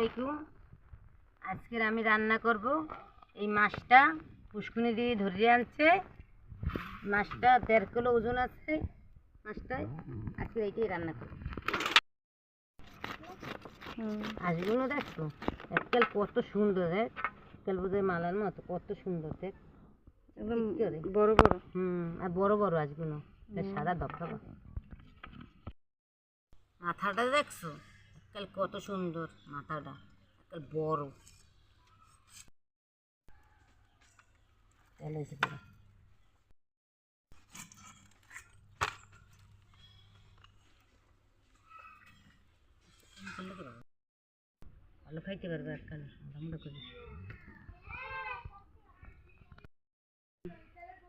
আলাইকুম। আজকের আমি রান্না করব এই মাছটা পুষ্কুনি দিয়ে ধরিয়ে আনছে। মাছটা দেড় কিলো ওজন আছে মাছটায়। আজকে এইটাই রান্না করব। হাঁসগুলো দেখো আজকাল কত সুন্দর দেখ আজকাল বোধহয় মালার মতো কত সুন্দর দেখ। একদম বড় বড়। হুম আর বড় বড় আজগুলো। সাদা দপদপা মাথাটা দেখছ? আজকাল কত সুন্দর মাথাটা আজকাল বড়। তেল হয়েছে পুরো। ভালো খাইতে পারবে একখানে মোটামুটি করে।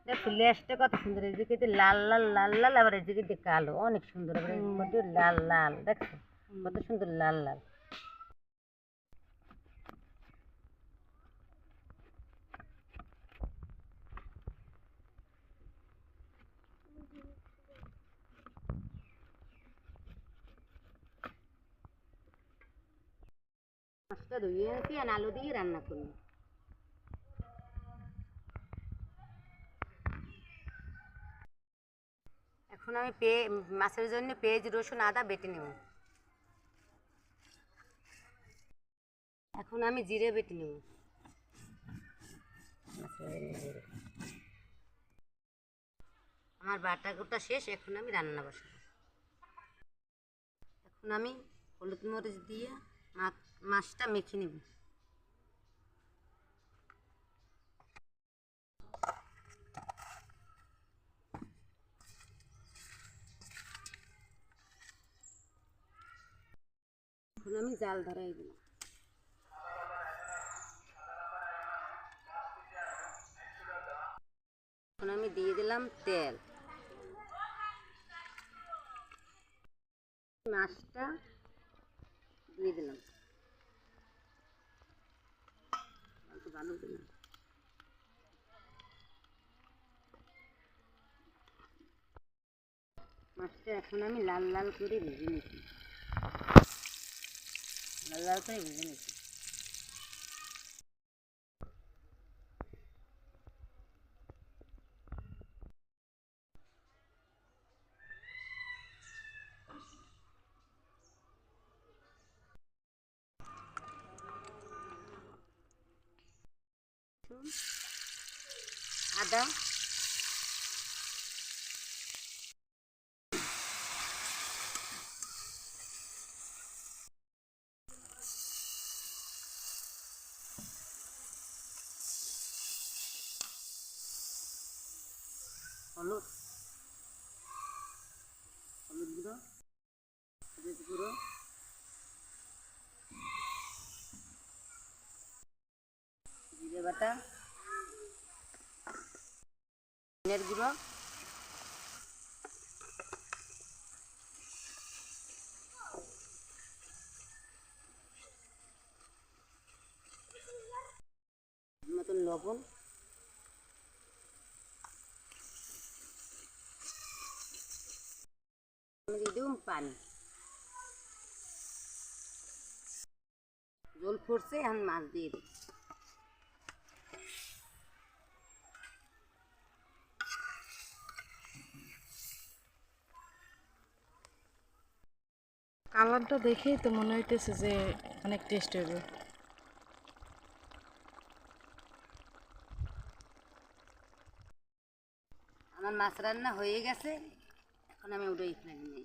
দেখো লেসটা কত সুন্দর এদিকে লাল লাল লাল লাল আবার এদিকে কালো অনেক সুন্দর আবার লাল লাল দেখছ? কত সুন্দর লাল লাল। মাছটা আর আলু রান্না এখন আমি পে মাছের জন্য পেঁয়াজ, রসুন, আদা বেটে নেব। এখন আমি জিরে বেটে নেব। আমার বাটা গোটা শেষ, এখন আমি রান্না বসাবো। এখন আমি হলুদ মরিচ দিয়ে মাছটা মেখে নেব। এখন আমি জাল ধরাই দিলাম। এখন আমি দিয়ে দিলাম তেল। মাছটা দিয়ে দিলাম। ভালো দিলাম মাছটা এখন আমি লাল লাল করে ভেজে নিচ্ছি। লাল লাল করে ভেজে নিচ্ছি। আদা হলুদ হলুদ গুঁড়ো হলুদ গুঁড়ো জিরে বাটা ধনের গুঁড়ো। মতন লবণ। পানি। জল ফুটছে এখন মাছ দিয়ে দেবো। কালারটা দেখেই তো মনে হইতেছে যে অনেক টেস্ট হবে আমার মাছ রান্না হয়ে গেছে, এখন আমি উঠে ফেলে নিই